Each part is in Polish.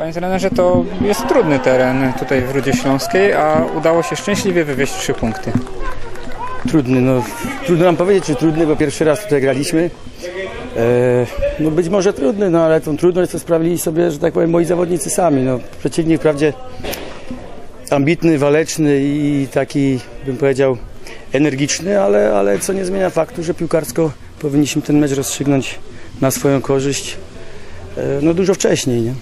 Panie trenerze, to jest trudny teren tutaj w Rudzie Śląskiej, a udało się szczęśliwie wywieźć trzy punkty. Trudny, no trudno nam powiedzieć, czy trudny, bo pierwszy raz tutaj graliśmy. E, no być może trudny, no ale tą trudność to sprawili sobie, że tak powiem, moi zawodnicy sami. No, przeciwnik wprawdzie ambitny, waleczny i taki, bym powiedział, energiczny, ale, ale co nie zmienia faktu, że piłkarsko powinniśmy ten mecz rozstrzygnąć na swoją korzyść e, no dużo wcześniej, nie?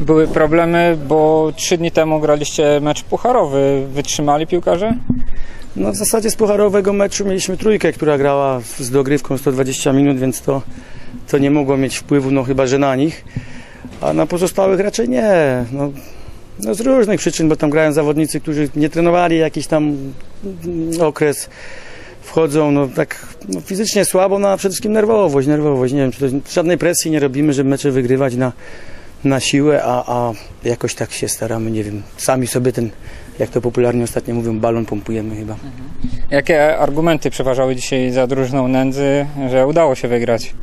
Były problemy, bo trzy dni temu graliście mecz pucharowy. Wytrzymali piłkarze? No w zasadzie z pucharowego meczu mieliśmy trójkę, która grała z dogrywką 120 minut, więc to, to nie mogło mieć wpływu, no chyba, że na nich. A na pozostałych raczej nie. No, no z różnych przyczyn, bo tam grają zawodnicy, którzy nie trenowali jakiś tam mm, okres. Wchodzą, no tak no, fizycznie słabo, no a przede wszystkim nerwowość, nerwowość. Nie wiem, czy to żadnej presji nie robimy, żeby mecze wygrywać na, na siłę, a, a jakoś tak się staramy, nie wiem, sami sobie ten, jak to popularnie ostatnio mówią, balon pompujemy chyba. Jakie argumenty przeważały dzisiaj za drużyną nędzy, że udało się wygrać?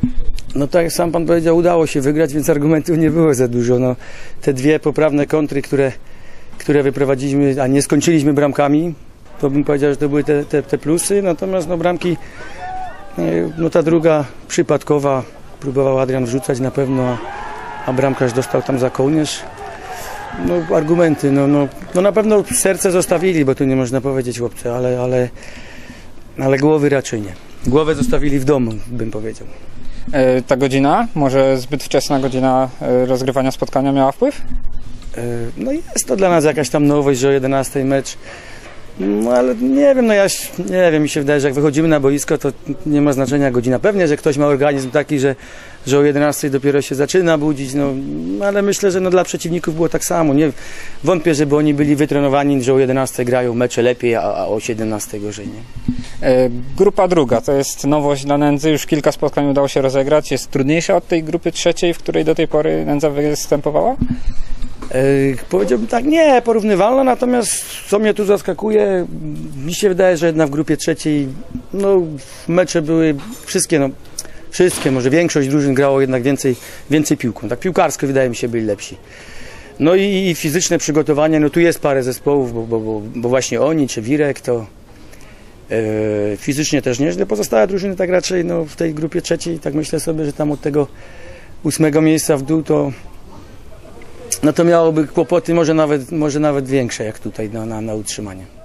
No tak jak sam pan powiedział, udało się wygrać, więc argumentów nie było za dużo. No, te dwie poprawne kontry, które, które wyprowadziliśmy, a nie skończyliśmy bramkami, to bym powiedział, że to były te, te, te plusy. Natomiast no, bramki, e, no ta druga przypadkowa, próbował Adrian wrzucać na pewno, a, a bramkarz dostał tam za kołnierz. No argumenty, no, no, no na pewno serce zostawili, bo tu nie można powiedzieć chłopcy, ale, ale, ale głowy raczej nie. Głowę zostawili w domu, bym powiedział. E, Ta godzina, może zbyt wczesna godzina e, rozgrywania spotkania miała wpływ? E, No jest to dla nas jakaś tam nowość, że o 11 mecz. No ale nie wiem, no ja nie wiem, mi się wydaje, że jak wychodzimy na boisko, to nie ma znaczenia godzina. Pewnie, że ktoś ma organizm taki, że, że o 11 dopiero się zaczyna budzić, no ale myślę, że no, dla przeciwników było tak samo. Nie wątpię, żeby oni byli wytrenowani, że o 11 grają mecze lepiej, a, a o 17 gorzej, nie? E, Grupa druga to jest nowość dla nędzy, już kilka spotkań udało się rozegrać. Jest trudniejsza od tej grupy trzeciej, w której do tej pory nędza występowała? E, powiedziałbym tak, nie, porównywalna, natomiast co mnie tu zaskakuje, mi się wydaje, że jednak w grupie trzeciej, no mecze były wszystkie, no wszystkie, może większość drużyn grało jednak więcej, więcej piłką, tak piłkarsko wydaje mi się byli lepsi. No i, i fizyczne przygotowanie, no tu jest parę zespołów, bo, bo, bo, bo właśnie oni czy Wirek to e, fizycznie też nieźle, pozostałe drużyny tak raczej no, w tej grupie trzeciej, tak myślę sobie, że tam od tego ósmego miejsca w dół to no to miałoby kłopoty może nawet, może nawet większe jak tutaj na, na, na utrzymanie.